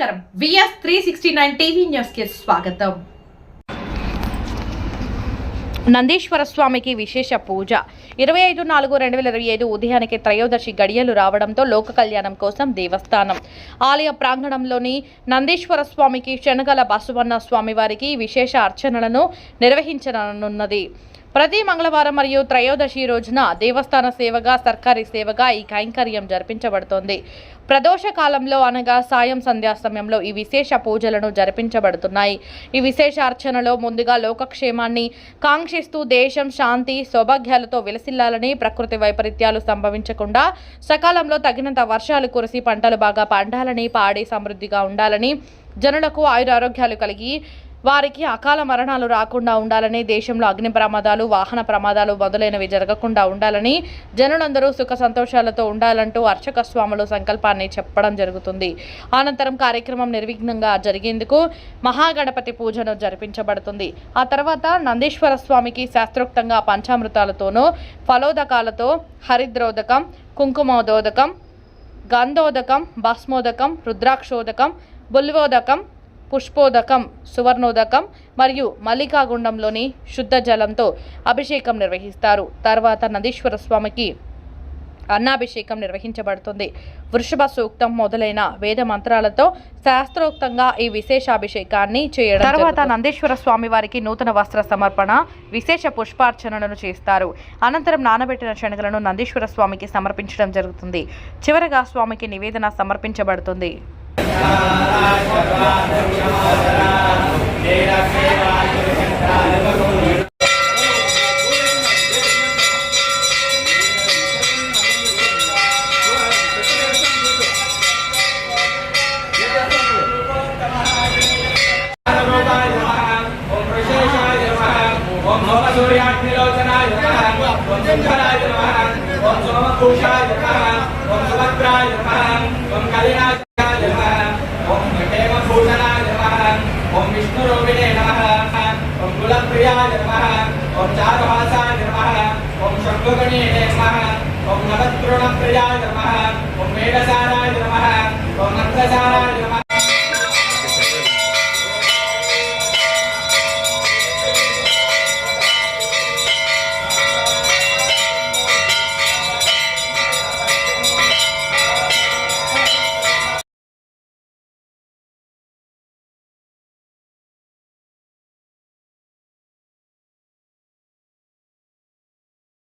నమస్కారం. VS three sixty nine TV న్యూస్కి స్వాగతం. నందీశ్వర స్వామికి విశేష పూజ. ఇరవై ఐదు నాలుగు రెండు వేల ఇరవై ఐదు ఉదయానికి త్రయోదశి గడియలు రావడంతో లోక కళ్యాణం కోసం దేవస్థానం. ఆలయ ప్రాంగణంలోని నందీశ్వర స్వామికి శనగల బసవన్న స్వామి వారికి విశేష అర్చనలను నిర్వహించనున్నది. ప్రతి మంగళవారం మరియు త్రయోదశి రోజున దేవస్థాన సేవగా సర్కారీ సేవగా ఈ కైంకర్యం జరిపించబడుతోంది. ప్రదోష కాలంలో అనగా సాయం సంధ్యా సమయంలో ఈ విశేష పూజలను జరిపించబడుతున్నాయి. ఈ విశేష అర్చనలో ముందుగా లోకక్షేమాన్ని కాంక్షిస్తూ దేశం శాంతి సౌభాగ్యాలతో విలసిల్లాలని ప్రకృతి వైపరీత్యాలు సంభవించకుండా సకాలంలో తగినంత వర్షాలు కురిసి పంటలు బాగా పండాలని పాడి సమృద్ధిగా ఉండాలని జనులకు ఆయురారోగ్యాలు కలిగి వారికి అకాల మరణాలు రాకుండా ఉండాలని దేశంలో అగ్ని ప్రమాదాలు వాహన ప్రమాదాలు మొదలైనవి జరగకుండా ఉండాలని జనులందరూ సుఖ సంతోషాలతో ఉండాలంటూ అర్చక స్వాములు సంకల్పాన్ని చెప్పడం జరుగుతుంది. అనంతరం కార్యక్రమం నిర్విఘ్నంగా జరిగేందుకు మహాగణపతి పూజను జరిపించబడుతుంది. ఆ తర్వాత నందీశ్వర స్వామికి శాస్త్రోక్తంగా పంచామృతాలతోనూ ఫలోదకాలతో హరిద్రోదకం కుంకుమోదోదకం గంధోదకం భస్మోదకం రుద్రాక్షోదకం బుల్వోదకం పుష్పోదకం సువర్ణోదకం మరియు మల్లికాగుండంలోని శుద్ధ జలంతో అభిషేకం నిర్వహిస్తారు. తర్వాత నందీశ్వర స్వామికి అన్నాభిషేకం నిర్వహించబడుతుంది. వృషభ సూక్తం మొదలైన వేద మంత్రాలతో శాస్త్రోక్తంగా ఈ విశేషాభిషేకాన్ని చేయడం తర్వాత నందీశ్వర స్వామి వారికి నూతన వస్త్ర సమర్పణ విశేష పుష్పార్చనలను చేస్తారు. అనంతరం నానబెట్టిన శనగలను నందీశ్వర స్వామికి సమర్పించడం జరుగుతుంది. చివరగా స్వామికి నివేదన సమర్పించబడుతుంది. ఓం సోమ సూర్యాగ్నిలోచనాయ నమః. ఓం శంకరాయ నమః. ఓం शत्रुरोगिणे नमः ॐ कुलप्रियाय नमः। ओम चारुहासाय नमः। ॐ शम्भुगणेन